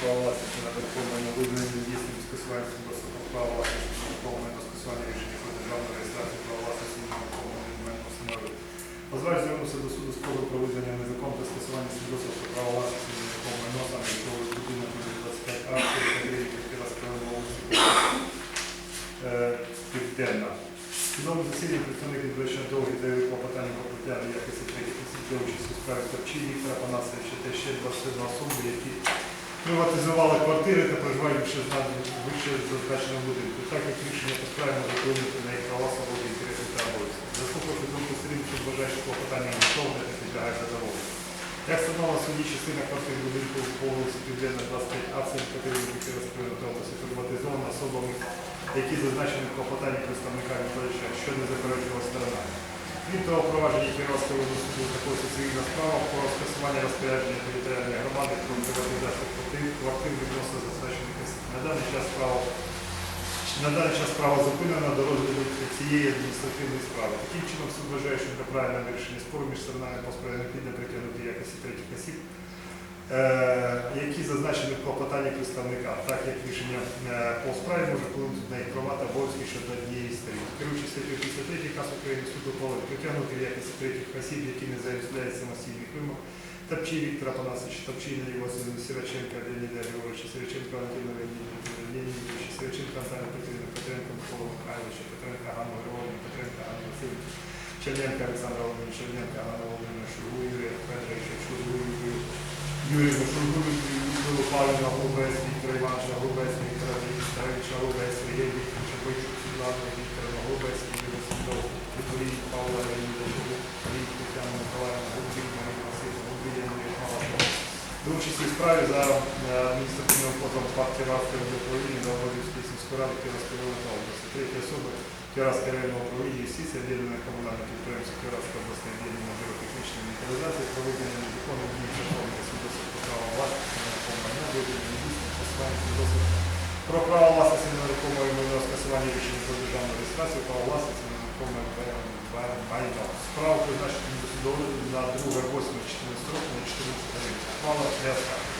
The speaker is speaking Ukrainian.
права власності на нерухоме майно визнання недійсним скасування свідоцтва про право власності на нерухоме майно скасування рішення про державну реєстрацію права власності на нерухоме майно встановлює. Позивач звернувся до суду з позовом про визнання незаконного та скасування свідоцтва про право власності на нерухоме майно саме житловий будинок номер 25 А, Е, Південна. Судовому засіданні представник відвищення довгий заявив клопотання про притягнення якості третіх осіб до участі у справі Торчі Віктора Панасовича та ще 21 особи, які приватизували квартири та проживають вище зазначеному будинку. Так як рішення по справі на їх права, свободи, інтереси та обов'язки. Заслухавши думку сторін, що вважає, що клопотання готове та підлягає задоволенню. Як встановила судді частина квартир будинку по вулиці Південна 25 А, це квартири області приватизована особами, які зазначені в клопотанні представника відповідача, що не заперечувала сторона. Крім того, провадження Кіровського суду також цивільна справа про скасування розпорядження територіальної громади про приватизацію квартир, відносно зазначених. На даний час справа на даний час справа зупинена до розгляду цієї адміністративної справи. Таким чином суд вважає, що неправильне вирішення спору між сторонами по справі необхідно притягнути якості третіх осіб, які зазначені в клопотанні представника, так як рішення е, по справі може вплинути на їх права та обов'язки щодо однієї сторін. Керуючи статтю 53 КАС України суд ухвалив притягнути в якості третіх осіб, які не заявляють самостійних вимог, Топчі Віктора Панасовича, Топчі Ілля Васильовича, Сироченка, Леоніда Григоровича, Сироченка Валентина Леонідовича, Сироченка Антона Петрівна, Петренко Микола Михайловича, Петренка Ганна Григорівна, Петренка Ганна Васильовича, Черненка Олександра Володимировича, Черненка Ганна Володимировна, Шургу Юрія Федоровича, Шургу Юрію Jurija Šulkovića, Palina, Rubes, Viktor Ivanča, Rubes, Viktora Vistavića, Rubes, Rijevića, Čepovića, Sudlana, Viktora Rubes, Viktora Sudlana, Viktora Pavla, У справі за е, адміністративним позовом ФАК Кіровського управління за Володимирської сільської ради Кіровської області. Треті особи Кіровське районне управління юстиції, об'єднане комунальне підприємство Кіровської обласної об'єднання бюротехнічної інвентаризації, проведення незаконних дій шляховних свідоцтв про право власності на майно, виведення дійсних посилання свідоцтв про право власності на нерухоме майно, скасування рішення про державну реєстрацію, право власності на нерухоме майно. Справу призначити на 2, 8, 14 років на 14 років. Справа для.